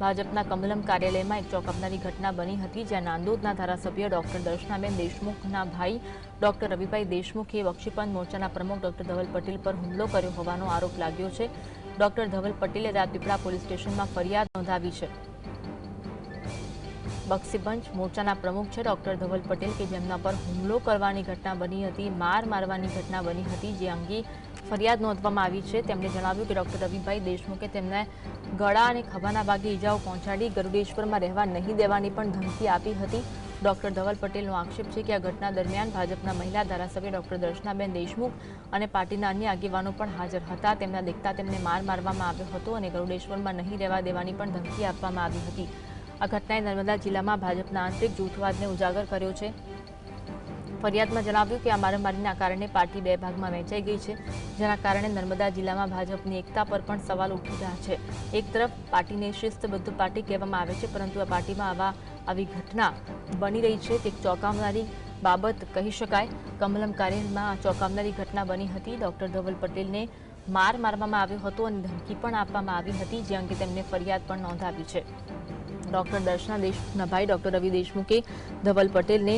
ભાજપના કમલમ કાર્યાલયમાં એક ચોંકાવનારી ઘટના બની હતી, જ્યાં નાંદોદના ધારાસભ્ય ડોક્ટર દર્શનાબેન દેશમુખના ભાઈ ડોક્ટર રવિભાઈ દેશમુખે બક્ષીપંચ મોરચાના પ્રમુખ ડોક્ટર ધવલ પટેલ પર હુમલો કર્યો હોવાનો આરોપ લાગ્યો છે. ડોક્ટર ધવલ પટેલે રાજપીપળા પોલીસ સ્ટેશનમાં ફરિયાદ નોંધાવી છે. બક્ષીપંચ મોરચાના પ્રમુખ છે ડોક્ટર ધવલ પટેલ, કે જેમના પર હુમલો કરવાની ઘટના બની હતી, માર મારવાની ઘટના બની હતી, જે અંગે ફરિયાદ નોંધવામાં આવી છે. તેમણે જણાવ્યું કે ડોક્ટર રવિભાઈ દેશમુખે તેમને ગળા અને ખભાના ભાગે ઈજાઓ પહોંચાડી ગરુડેશ્વરમાં રહેવા નહીં દેવાની પણ ધમકી આપી હતી. ડોક્ટર ધવલ પટેલનો આક્ષેપ છે કે આ ઘટના દરમિયાન ભાજપના મહિલા ધારાસભ્ય ડોક્ટર દર્શનાબેન દેશમુખ અને પાર્ટીના અન્ય આગેવાનો પણ હાજર હતા. તેમના દેખતા તેમને માર મારવામાં આવ્યો હતો અને ગરુડેશ્વરમાં નહીં રહેવા દેવાની પણ ધમકી આપવામાં આવી હતી. આ ઘટનાએ નર્મદા જિલ્લામાં ભાજપના આંતરિક જૂથવાદને ઉજાગર કર્યો છે. ફરિયાદમાં જણાવ્યું કે આ મારામારીના કારણે પાર્ટી બે ભાગમાં વહેંચાઈ ગઈ છે, જેના કારણે નર્મદા જિલ્લામાં ભાજપની એકતા પર પણ સવાલ ઉઠી રહ્યા છે. એક તરફ પાર્ટીને શિસ્તબદ્ધ પાર્ટી કહેવામાં આવે છે, પરંતુ આ પાર્ટીમાં આવા આવી ઘટના બની રહી છે તે ચોંકાવનારી બાબત કહી શકાય. કમલમ કાર્યમાં ચોંકાવનારી ઘટના બની હતી. ડોક્ટર ધવલ પટેલને માર મારવામાં આવ્યો હતો અને ધમકી પણ આપવામાં આવી હતી, જે અંગે તેમને ફરિયાદ પણ નોંધાવી છે. ડોક્ટર દર્શના દેશમુખના ભાઈ ડોક્ટર રવિ દેશમુખે ધવલ પટેલને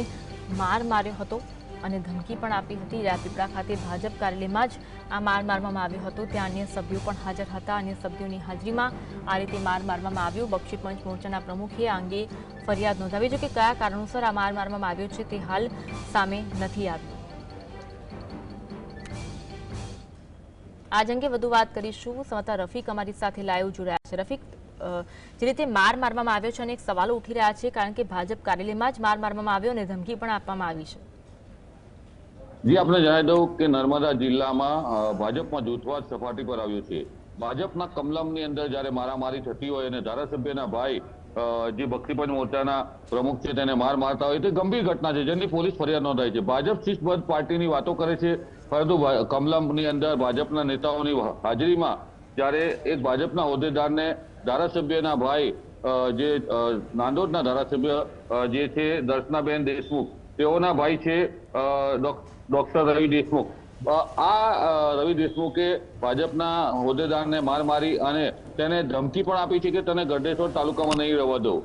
માર માર્યો હતો અને ધમકી પણ આપી હતી. રાજપીપળા ખાતે ભાજપ કાર્યાલયમાં જ આ માર મારવામાં આવ્યો હતો. ત્યાં અન્ય સભ્યો પણ હાજર હતા. અન્ય સભ્યોની હાજરીમાં આ રીતે માર મારવામાં આવ્યું. બક્ષીપંચ મોરચાના પ્રમુખે આ અંગે ફરિયાદ નોંધાવી. જોકે કયા કારણોસર આ માર મારવામાં આવ્યો છે તે હાલ સામે નથી આવ્યું. આજ અંગે વધુ વાત કરીશું. સંવાદદાતા રફીક અમારી સાથે લાઈવ જોડાયા છે. રફીક જે રીતે માર મારવામાં આવ્યો છે અને એક સવાલો ઉઠી રહ્યા છે, કારણ કે ભાજપ કાર્યાલયમાં જ માર મારવામાં આવ્યો અને ધમકી પણ આપવામાં આવી છે. જી આપણે જણાવી દઉં કે નર્મદા જિલ્લામાં ભાજપમાં જૂથવાદ સપાટી પર આવ્યો છે. ભાજપના કમલમની અંદર જ્યારે મારામારી થતી હોય અને ધારાસભ્યના ભાઈ જે ભક્તિપંચ મોરચાના પ્રમુખ છે, તેને માર મારતા હોય, તે ગંભીર ઘટના છે, જેની પોલીસ ફરિયાદ નોંધાઈ છે. ભાજપ શિસ્તબદ્ધ પાર્ટીની વાતો કરે છે, પરંતુ કમલમની અંદર ભાજપના નેતાઓની હાજરીમાં જ્યારે એક ભાજપના હોદ્દેદારને ધારાસભ્યના ભાઈ જે નાંદોદના ધારાસભ્ય જે છે દર્શનાબેન દેશમુખ, તેઓના ભાઈ છે ડોક્ટર રવિ દેશમુખ. આ રવિ દેશમુખે ભાજપના હોદ્દેદારને માર મારી અને તેને ધમકી પણ આપી છે કે તને ગઢેશ્વર તાલુકામાં નહીં રહેવા દઉં.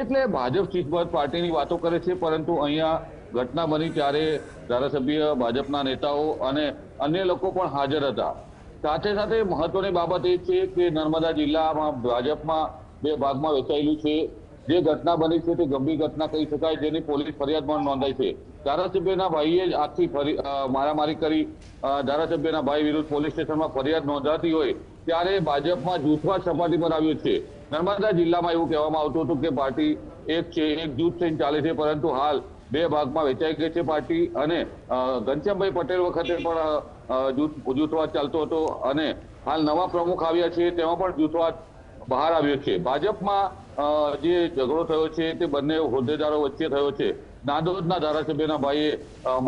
એટલે ભાજપ શિસ્તબદ્ધ પાર્ટીની વાતો કરે છે, પરંતુ અહીંયા ઘટના બની ત્યારે ધારાસભ્ય, ભાજપના નેતાઓ અને અન્ય લોકો પણ હાજર હતા. સાથે સાથે મહત્વની બાબત એ છે કે નર્મદા જિલ્લામાં ભાજપમાં બે ભાગમાં વેચાયેલું છે. જે ઘટના બની છે તે ગંભીર ઘટના કહી શકાય, જેની પોલીસ ફરિયાદ પણ નોંધાઈ છે. ધારાસભ્યના ભાઈએ ફરી- મારામારી કરી. ધારાસભ્યના ભાઈ વિરુદ્ધ પોલીસ સ્ટેશનમાં ફરિયાદ નોંધાતી હોય, ત્યારે ભાજપમાં જૂથવાદ સપાટી પર આવ્યો છે. નર્મદા જિલ્લામાં એવું કહેવામાં આવતું હતું કે પાર્ટી એક છે, એક જૂથ થઈને ચાલે છે, પરંતુ હાલ બે ભાગમાં વેચાઈ ગઈ છે પાર્ટી અને ઘનશ્યામભાઈ પટેલ વખતે પણ જૂથવાદ ચાલતો હતો અને હાલ નવા પ્રમુખ આવ્યા છે, તેમાં પણ જૂથવાદ બહાર આવ્યો છે. ભાજપમાં જે ઝઘડો થયો છે તે બંને હોદ્દેદારો વચ્ચે થયો છે. નાંદોદના ધારાસભ્યના ભાઈએ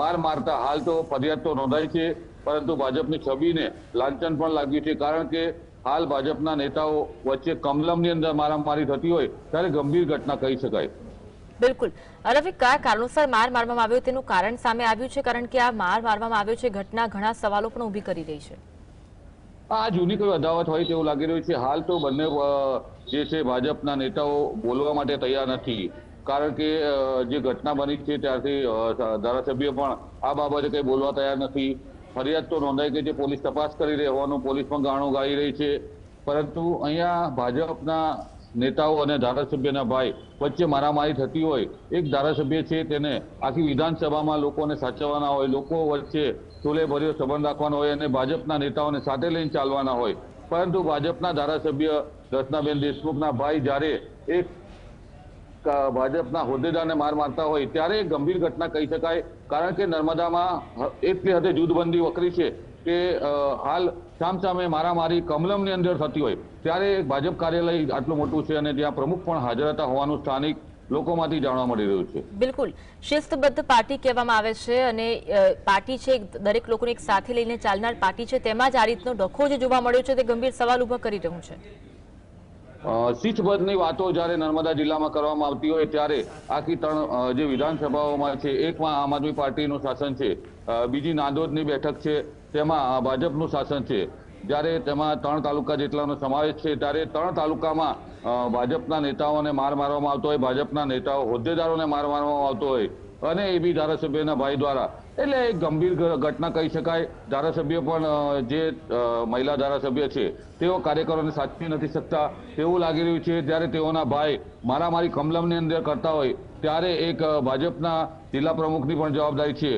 માર મારતા હાલ તો ફરિયાદ તો નોંધાઈ છે, પરંતુ ભાજપની છબીને લાંછન પણ લાગ્યું છે, કારણ કે હાલ ભાજપના નેતાઓ વચ્ચે કમલમની અંદર મારામારી થતી હોય, ત્યારે ગંભીર ઘટના કહી શકાય. બિલકુલ. રફીક કયા કારણોસર માર મારવામાં આવ્યો તેનું કારણ સામે આવ્યું છે? કારણ કે આ માર મારવામાં આવ્યો છે, ઘટના ઘણા સવાલો પણ ઊભી કરી રહી છે. આ જૂની કોઈ અદાવત હોય તેવું લાગી રહ્યું છે. હાલ તો બંને જે છે ભાજપના નેતાઓ બોલવા માટે તૈયાર નથી. કારણ કે જે ઘટના બની છે ત્યારથી ધારાસભ્ય પણ આ બાબતે કંઈ બોલવા તૈયાર નથી. ફરિયાદ તો નોંધાઈ ગઈ છે, પોલીસ તપાસ કરી રહી હોવાનું, પોલીસ પણ ગાણું ગાઈ રહી છે. પરંતુ અહીંયા ભાજપના નેતાઓ અને ધારાસભ્યના ભાઈ વચ્ચે મારામારી થતી હોય, એક ધારાસભ્ય છે તેને આખી વિધાનસભામાં લોકોને સાચવવાના હોય, લોકો વચ્ચે ચોલે ભર્યો સંબંધ રાખવાનો હોય અને ભાજપના નેતાઓને સાથે લઈને ચાલવાના હોય. પરંતુ ભાજપના ધારાસભ્ય રત્નાબેન દેશમુખના ભાઈ જ્યારે એક ભાજપના હોદ્દેદારને માર મારતા હોય, ત્યારે ગંભીર ઘટના કહી શકાય. કારણ કે નર્મદામાં એટલી હદે જૂથબંધી વકરી છે કે હાલ સામસામે મારામારી કમલમની અંદર થતી હોય ત્યારે ભાજપ કાર્યાલય આટલું મોટું છે અને ત્યાં પ્રમુખ પણ હાજર હતા હોવાનું સ્થાનિક લોકોમાંથી જાણવા મળી રહ્યું છે. બિલકુલ. શિસ્તબદ્ધ પાર્ટી કહેવામાં આવે છે અને પાર્ટી છે દરેક લોકોને એક સાથે લઈને ચાલનાર પાર્ટી છે તેમાં જ આ રીતનો ડખો જે જોવા મળ્યો છે તે ગંભીર સવાલ ઊભા કરી રહ્યું છે. શિસ્તબદ્ધની વાતો જ્યારે નર્મદા જિલ્લામાં કરવામાં આવતી હોય ત્યારે આખી ત્રણ જે વિધાનસભાઓમાં છે એકમાં આમ આદમી પાર્ટીનું શાસન છે બીજી નાંદોદની બેઠક છે, તેમાં ભાજપનું શાસન છે. જ્યારે તેમાં ત્રણ તાલુકા જેટલાનો સમાવેશ છે, ત્યારે ત્રણ તાલુકામાં ભાજપના નેતાઓને માર મારવામાં આવતો હોય, ભાજપના નેતાઓ હોદ્દેદારોને માર મારવામાં આવતો હોય અને એ બી ધારાસભ્યના ભાઈ દ્વારા. એટલે એક ગંભીર ઘટના કહી શકાય. ધારાસભ્ય પણ જે મહિલા ધારાસભ્ય છે, તેઓ કાર્યકરોને સાચવી નથી શકતા. તેવું લાગી રહ્યું છે ત્યારે તેઓના ભાઈ મારામારી કમલમની અંદર કરતા હોય ત્યારે એક ભાજપના જિલ્લા પ્રમુખની પણ જવાબદારી છે.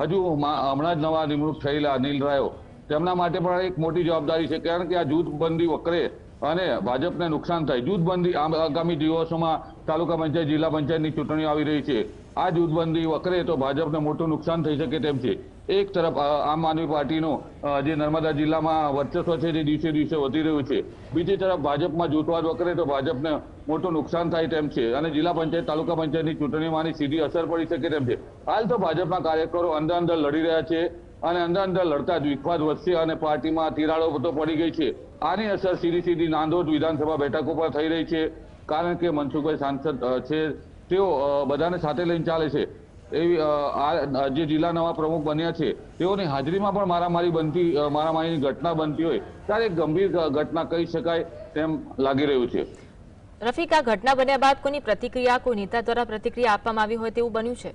હજુ હમણાં જ નવા નિમણૂક થયેલા અનિલ રાયો. તેમના માટે પણ એક મોટી જવાબદારી છે, કારણ કે આ જૂથબંધી વકરે અને ભાજપને નુકસાન થાય. જૂથબંધી આગામી દિવસોમાં તાલુકા પંચાયત, જિલ્લા પંચાયતની ચૂંટણીઓ આવી રહી છે. આ જૂથબંધી વકરે તો ભાજપને મોટું નુકસાન થઈ શકે તેમ છે. એક તરફ આમ આદમી પાર્ટીનો જે નર્મદા જિલ્લામાં વર્ચસ્વ છે જે દિવસે દિવસે વધી રહ્યું છે. બીજી તરફ, ભાજપમાં જૂથવાદ વકરે તો ભાજપને મોટું નુકસાન થાય તેમ છે અને જિલ્લા પંચાયત, તાલુકા પંચાયતની ચૂંટણીમાં સીધી અસર પડી શકે તેમ છે. હાલ તો ભાજપના કાર્યકરો અંદર અંદર લડી રહ્યા છે અને અંદર અંદર લડતા જ વિખવાદ વધશે અને પાર્ટીમાં તિરાડો તો પડી ગઈ છે. આની અસર સીધી સીધી નાંદોદ વિધાનસભા બેઠક ઉપર થઈ રહી છે. કારણ કે મનસુખભાઈ સાંસદ છે, તેઓ બધાને સાથે લઈને ચાલે છે. એવી આ, જે જિલ્લા નવા પ્રમુખ બન્યા છે, તેઓની હાજરીમાં પણ મારામારી બનતી મારામારીની ઘટના બનતી હોય ત્યારે ગંભીર ઘટના કહી શકાય તેમ લાગી રહ્યું છે. રફીક, આ ઘટના બન્યા બાદ કોની પ્રતિક્રિયા, કોઈ નેતા દ્વારા પ્રતિક્રિયા આપવામાં આવી હોય તેવું બન્યું છે?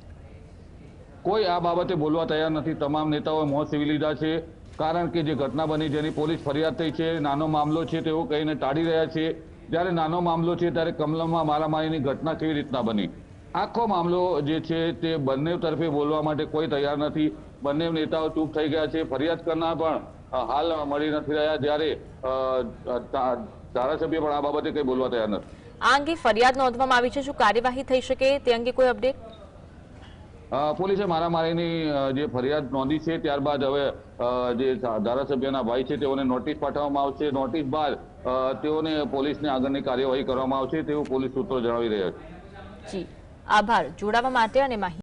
કોઈ આ બાબતે બોલવા તૈયાર નથી. તમામ નેતાઓએ મોં સીવી લીધા છે. કારણ કે જે ઘટના બની જેની પોલીસ ફરિયાદ થઈ છે, નાનો મામલો છે તેઓ કહીને ટાળી રહ્યા છે. જ્યારે નાનો મામલો છે ત્યારે કમલમમાં મારામારીની ઘટના કેવી રીતના બની? આખો મામલો જે છે તે બંને તરફે બોલવા માટે કોઈ તૈયાર નથી. બંને નેતાઓ ચૂપ થઈ ગયા છે. ફરિયાદ કરનાર પણ હાલ મળી નથી રહ્યા. જ્યારે ધારાસભ્ય પણ આ બાબતે કંઈ બોલવા તૈયાર નથી. આ અંગે ફરિયાદ નોંધવામાં આવી છે શું કાર્યવાહી થઈ શકે તે અંગે કોઈ અપડેટ? પોલીસે મારામારીની જે ફરિયાદ નોંધી છે ત્યારબાદ હવે જે ધારાસભ્યના ભાઈ છે તેઓને નોટિસ પાઠવવામાં આવશે. નોટિસ બાદ તેઓને પોલીસને આગળની કાર્યવાહી કરવામાં આવશે તેવું પોલીસ સૂત્રો જણાવી રહ્યા છે. જી. આભાર. જોડાવા માટે અને માહિતી